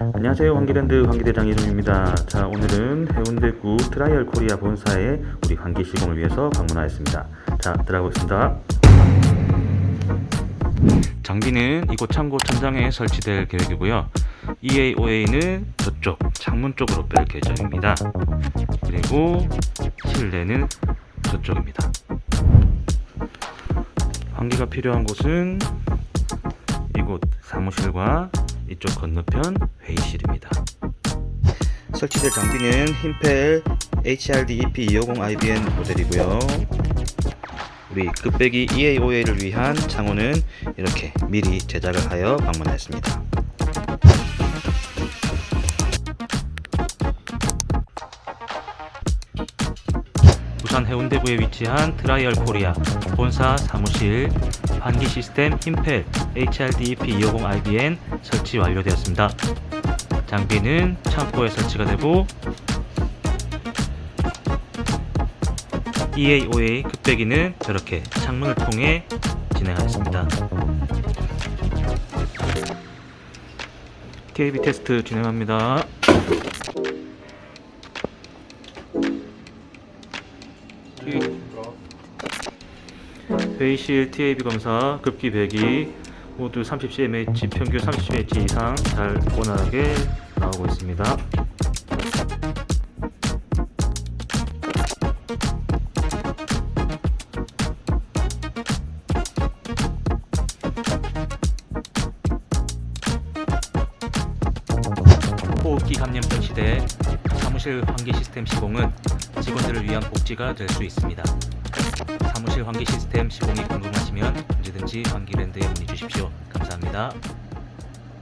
안녕하세요. 환기랜드 환기대장 이름입니다. 자 오늘은 해운대구 트라이얼 코리아 본사에 우리 환기 시공을 위해서 방문하였습니다. 자 들어가보겠습니다. 장비는 이곳 창고 천장에 설치될 계획이고요. EAOA는 저쪽 창문 쪽으로 뺄 계획입니다. 그리고 실내는 저쪽입니다. 환기가 필요한 곳은 이곳 사무실과 이쪽 건너편 회의실입니다. 설치될 장비는 힘펠 HRD EP250IBN 모델이고요. 우리 급배기 EAOA를 위한 창호는 이렇게 미리 제작을 하여 방문하였습니다. 부산 해운대구에 위치한 트라이얼 코리아 본사 사무실 환기 시스템 힘펠 HRDP250IBN 설치 완료되었습니다. 장비는 창고에 설치가 되고 EAOA 급배기는 저렇게 창문을 통해 진행하였습니다. TAB 테스트 진행합니다. 회의실 TAB 검사 급기 배기 모두 30cmH 평균 30cmH 이상 잘 원활하게 나오고 있습니다. 호흡기 감염병 시대 사무실 환기 시스템 시공은 직원들을 위한 복지가 될 수 있습니다. 사무실 환기 시스템 시공이 궁금하시면 언제든지 환기랜드에 문의 주십시오. 감사합니다.